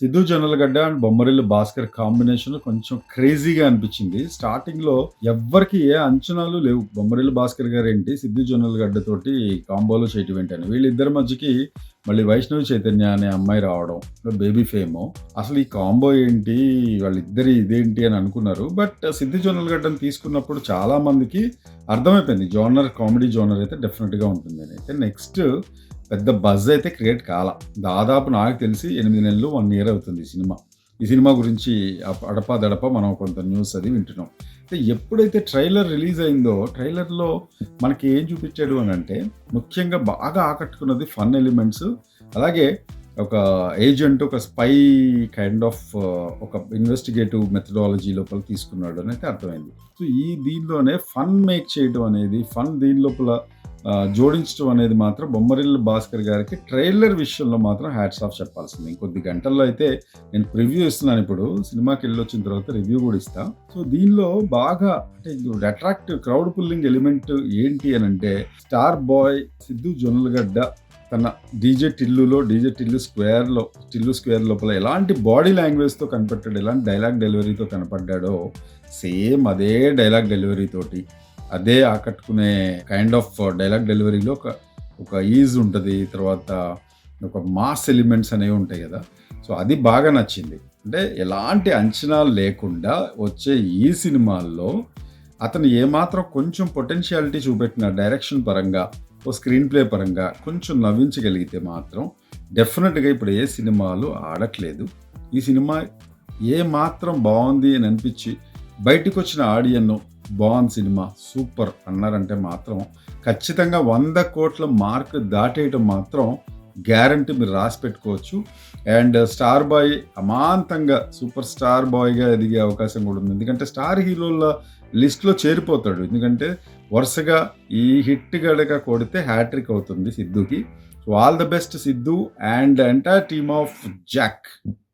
Siddhu Jonnalagadda and Bommarillu Bhaskar combination కొంచెం క్రేజీగా అనిపించింది. స్టార్టింగ్లో ఎవ్వరికి ఏ అంచనాలు లేవు. బొమ్మరిల్లు భాస్కర్ గారు ఏంటి సిద్ధు జొన్నలగడ్డ తోటి కాంబోలో చేయటం ఏంటి అని వీళ్ళిద్దరి మధ్యకి మళ్ళీ వైష్ణవి చైతన్య అనే అమ్మాయి రావడం బేబీ ఫేమ్ అసలు ఈ కాంబో ఏంటి వాళ్ళిద్దరి ఇదేంటి అని అనుకున్నారు. బట్ సిద్ధు జొన్నలగడ్డను తీసుకున్నప్పుడు చాలా మందికి అర్థమైపోయింది. జోనర్ కామెడీ జోనర్ అయితే డెఫినెట్గా ఉంటుంది. అని అయితే నెక్స్ట్ పెద్ద బజ్ అయితే క్రియేట్ కాల. దాదాపు నాకు తెలిసి ఎనిమిది నెలలు వన్ ఇయర్ అవుతుంది ఈ సినిమా. ఈ సినిమా గురించి అడపా దడప మనం కొంత న్యూస్ అది వింటున్నాం. అయితే ఎప్పుడైతే ట్రైలర్ రిలీజ్ అయిందో ట్రైలర్లో మనకి ఏం చూపించాడు అని అంటే ముఖ్యంగా బాగా ఆకట్టుకున్నది ఫన్ ఎలిమెంట్స్ అలాగే ఒక ఏజెంట్ ఒక స్పై కైండ్ ఆఫ్ ఒక ఇన్వెస్టిగేటివ్ మెథడాలజీ లోపల తీసుకున్నాడు అని అయితే అర్థమైంది. సో ఈ దీనిలోనే ఫన్ మేక్ చేయడం అనేది ఫన్ దీని లోపల జోడించడం అనేది మాత్రం బొమ్మరిల్లు భాస్కర్ గారికి ట్రైలర్ విషయంలో మాత్రం హ్యాట్స్ ఆఫ్ చెప్పాల్సింది. ఇంకొద్ది గంటల్లో అయితే నేను ప్రివ్యూ ఇస్తున్నాను ఇప్పుడు. సినిమాకి వెళ్ళి వచ్చిన తర్వాత రివ్యూ కూడా ఇస్తా. సో దీనిలో బాగా అంటే అట్రాక్టివ్ క్రౌడ్ పుల్లింగ్ ఎలిమెంట్ ఏంటి అని అంటే స్టార్ బాయ్ సిద్ధు జొన్నలగడ్డ తన డీజే టిల్లులో డీజే టిల్లు స్క్వేర్లో టిల్లు స్క్వేర్ లోపల ఎలాంటి బాడీ లాంగ్వేజ్తో కనపడ్డాడు ఎలాంటి డైలాగ్ డెలివరీతో కనపడ్డాడో సేమ్ అదే డైలాగ్ డెలివరీ తోటి. అదే ఆకట్టుకునే కైండ్ ఆఫ్ డైలాగ్ డెలివరీలో ఒక ఒక ఈజ్ ఉంటుంది తర్వాత ఒక మాస్ ఎలిమెంట్స్ అనేవి ఉంటాయి కదా. సో అది బాగా నచ్చింది. అంటే ఎలాంటి అంచనాలు లేకుండా వచ్చే ఈ సినిమాల్లో అతను ఏమాత్రం కొంచెం పొటెన్షియాలిటీ చూపెట్టిన డైరెక్షన్ పరంగా ఓ స్క్రీన్ ప్లే పరంగా కొంచెం నవ్వించగలిగితే మాత్రం డెఫినెట్గా ఇప్పుడు ఏ సినిమాలు ఆడట్లేదు. ఈ సినిమా ఏ మాత్రం బాగుంది అని అనిపించి బయటకు వచ్చిన ఆడియన్ను బాగుంది సినిమా సూపర్ అన్నారంటే మాత్రం ఖచ్చితంగా వంద కోట్ల మార్క్ దాటేయటం మాత్రం గ్యారంటీ మీరు రాసి పెట్టుకోవచ్చు. అండ్ స్టార్ బాయ్ అమాంతంగా సూపర్ స్టార్ బాయ్గా ఎదిగే అవకాశం కూడా ఉంది. ఎందుకంటే స్టార్ హీరోల లిస్ట్లో చేరిపోతాడు. ఎందుకంటే వరుసగా ఈ హిట్ గడక కొడితే హ్యాట్రిక్ అవుతుంది సిద్ధుకి. So all the best Siddhu and entire team of Jack